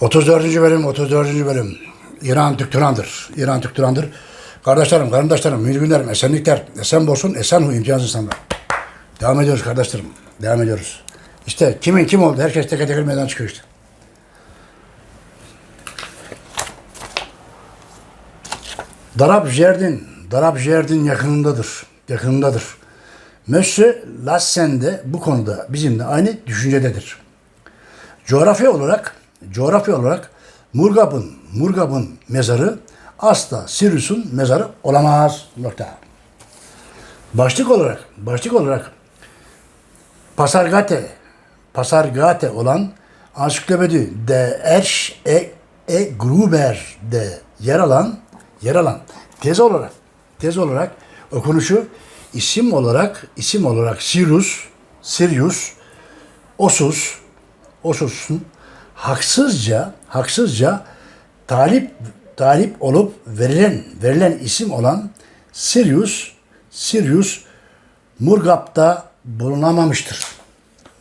34. bölüm, 34. bölüm. İran Türk Turan'dır. İran Türk Turan'dır. Kardeşlerim, kardeşlerim, mühür günlerim, esenlikler, esen bolsun, esen hu imtiyaz insanlar. Devam ediyoruz kardeşlerim, devam ediyoruz. İşte kimin kim oldu, herkes teker teker meydan çıkıyor işte. Darab Jerdin, Darab Jerdin yakınındadır, yakınındadır. Monsieur Lassen de bu konuda bizimle aynı düşüncededir. Coğrafya olarak, coğrafya olarak Murgab'ın, Murgab'ın mezarı asla Sirius'un mezarı olamaz. Nokta. Başlık olarak, başlık olarak Pasargate, Pasargate olan Ansiklopedi de Erş e, e Gruber'de yer alan, yer alan tez olarak, tez olarak okunuşu isim olarak, isim olarak Sirius, Sirius, Osus, Osus'un haksızca, haksızca talip talip olup verilen verilen isim olan Sirius, Sirius Murgap'ta bulunamamıştır.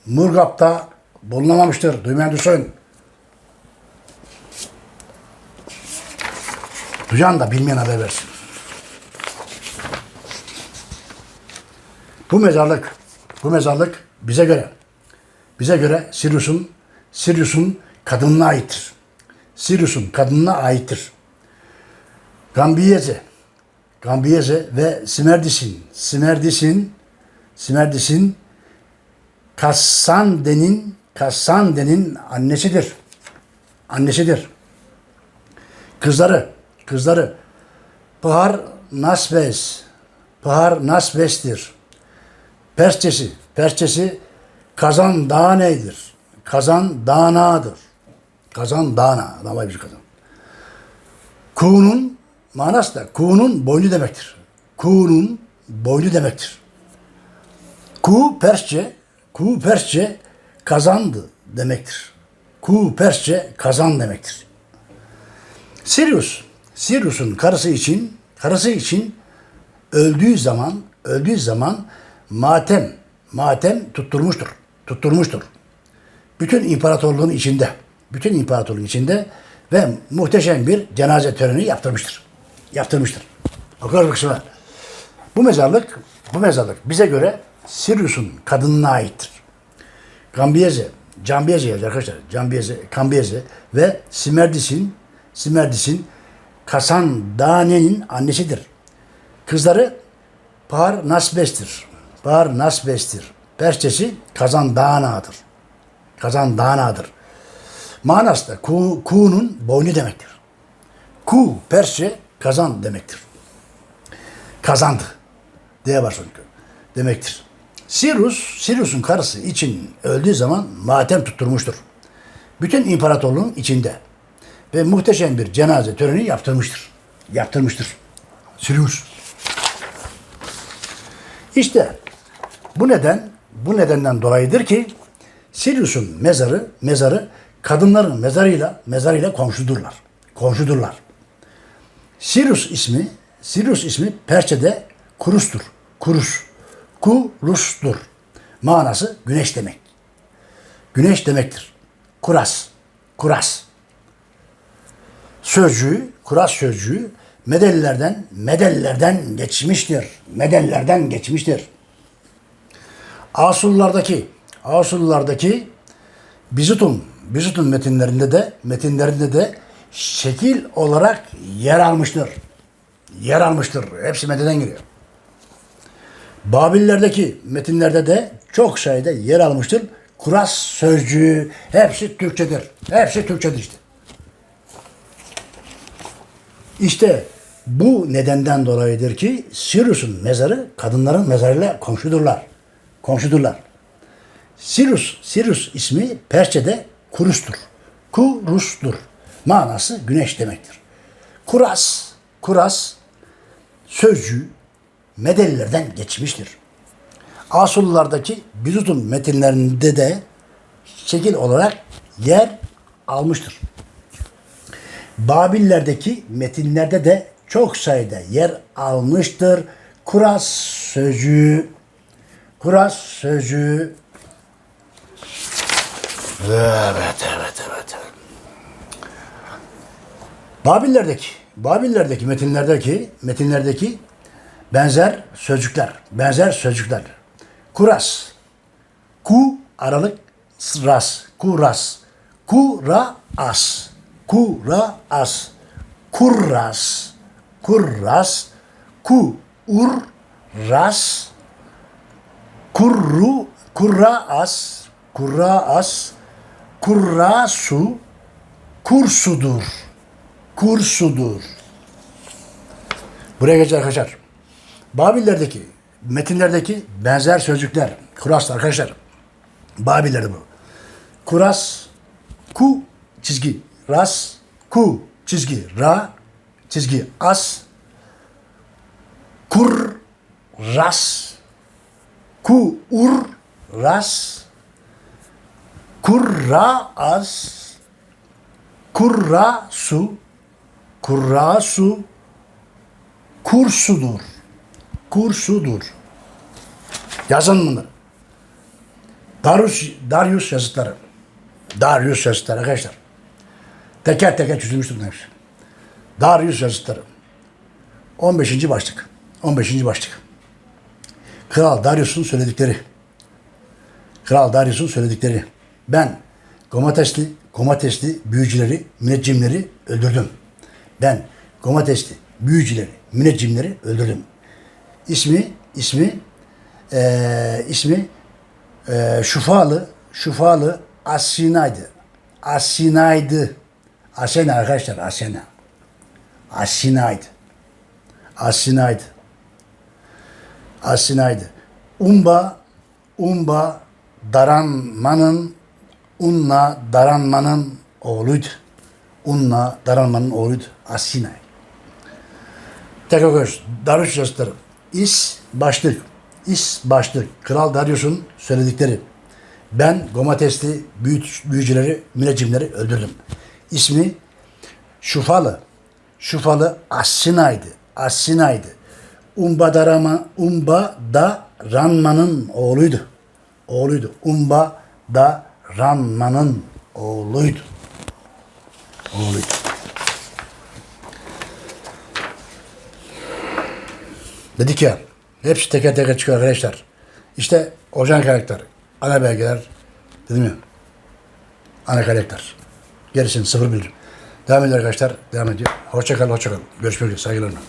Murgap'ta bulunamamıştır. Duymayan duysun. Duyan da bilmeyen haber versin. Bu mezarlık, bu mezarlık bize göre, bize göre Sirius'un, Sirius'un kadınına aittir. Sirius'un kadınına aittir. Gambiyeze, Gambiyeze ve Simerdis'in, Simerdis'in, Simerdis'in Kassande'nin, Kassande'nin annesidir. Annesidir. Kızları, kızları Pahar Nasbes, Pahar Nasbes'tir. Persçesi, Persçesi kazan danedir. Kazan danadır. Kazan dana, dana bir kazan. Kuğunun manası da kuğunun boynu demektir. Kuğunun boynu demektir. Ku Persçe, ku Persçe kazandı demektir. Ku Persçe kazan demektir. Sirius, Sirius'un karısı için, karısı için öldüğü zaman, öldüğü zaman matem, matem tutturmuştur. Tutturmuştur. Bütün imparatorluğun içinde, bütün imparatorluğun içinde ve muhteşem bir cenaze töreni yaptırmıştır. Yaptırmıştır. O. Bu mezarlık, bu mezarlık bize göre Sirius'un kadınına aittir. Gambiyeze, Cambiyeze yazıyor arkadaşlar. Cambiyeze, Kambiyeze ve Simerdis'in, Simerdis'in Kasan Dane'nin annesidir. Kızları Par Nasbes'tir. Par Nasbes'tir. Persçesi Kazan Dağna'dır. Kazan Dağna'dır. Manası da ku, boynu demektir. Ku Persçe kazan demektir. Kazandı diye başlıyor demektir. Sirius, Sirius'un karısı için öldüğü zaman matem tutturmuştur. Bütün imparatorluğun içinde. Ve muhteşem bir cenaze töreni yaptırmıştır. Yaptırmıştır. Sirius. İşte bu neden, bu nedenden dolayıdır ki Sirius'un mezarı, mezarı kadınların mezarıyla, mezarıyla komşudurlar. Komşudurlar. Sirius ismi, Sirius ismi Perçe'de kurustur. Kurus. Kurustur. Manası güneş demek. Güneş demektir. Kuras. Kuras. Sözcüğü, kuras sözcüğü medellerden, medellerden geçmiştir. Medellerden geçmiştir. Asullardaki, Asullardaki Bizutun, Bizutun metinlerinde de, metinlerinde de şekil olarak yer almıştır. Yer almıştır. Hepsi mededen giriyor. Babillerdeki metinlerde de çok sayıda yer almıştır. Kuras sözcüğü hepsi Türkçedir. Hepsi Türkçedir işte. İşte bu nedenden dolayıdır ki Sirius'un mezarı kadınların mezarıyla komşudurlar. Komşudurlar. Sirius, Sirius ismi Persçe'de Kurus'tur. Kurus'tur. Manası güneş demektir. Kuras, Kuras sözcüğü Medelilerden geçmiştir. Asullardaki Bizutun metinlerinde de şekil olarak yer almıştır. Babillerdeki metinlerde de çok sayıda yer almıştır. Kuras sözcüğü, kuras sözcüğü. Evet, evet, evet. Babillerdeki, Babillerdeki metinlerdeki, metinlerdeki benzer sözcükler, benzer sözcükler. Kuras, ku aralık ras, kuras, kura as, kura as, kurras, kurras, ku ur ras, kurru, kurra as, kurra as, kurra su, kursudur, kursudur. Buraya geç arkadaşlar. Babillerdeki, metinlerdeki benzer sözcükler, kuras arkadaşlar. Babillerde bu. Kuras, ku çizgi, ras, ku çizgi, ra çizgi, as, kur, ras, ku, ur, ras, kurra, as, kurra, su, kurra, su, kursudur. Kursudur. Yazın bunları. Darius, Darius yazıtları. Darius yazıtları arkadaşlar. Teker teker çözülmüştür hepsi. Darius yazıtları. 15. başlık. 15. başlık. Kral Darius'un söyledikleri. Kral Darius'un söyledikleri. Ben Gomatesli, Gomatesli büyücüleri, müneccimleri öldürdüm. Ben Gomatesli büyücüleri, müneccimleri öldürdüm. İsmi, ismi, eee ismi eee Şufalı, Şufalı Asina'ydı. Asina'ydı. Asena arkadaşlar, Asena. Asina'ydı. Asina'ydı. Asina'ydı. Umba, Umba Daranmanın, Unna Daranmanın oğluydu. Unna Daranmanın oğluydu. Asina'ydı. Tekrar görüş. Darius yazıtları. İs başlık. İs başlık. Kral Darius'un söyledikleri. Ben Gomatesli büyü- büyücüleri, müneccimleri öldürdüm. İsmi Şufalı. Şufalı Assina'ydı. Assina'ydı. Umba Darama, Umba da Ranman'ın oğluydu. Oğluydu. Umba da Ranman'ın oğluydu. Oğluydu. Dedik ya, hepsi teker teker çıkıyor arkadaşlar. İşte orijinal karakter, ana belgeler, dedim ya, ana karakter. Gerisini sıfır bildim. Devam ediyor arkadaşlar, devam ediyor. Hoşça kalın, hoşça kalın. Görüşmek üzere, saygılarımla.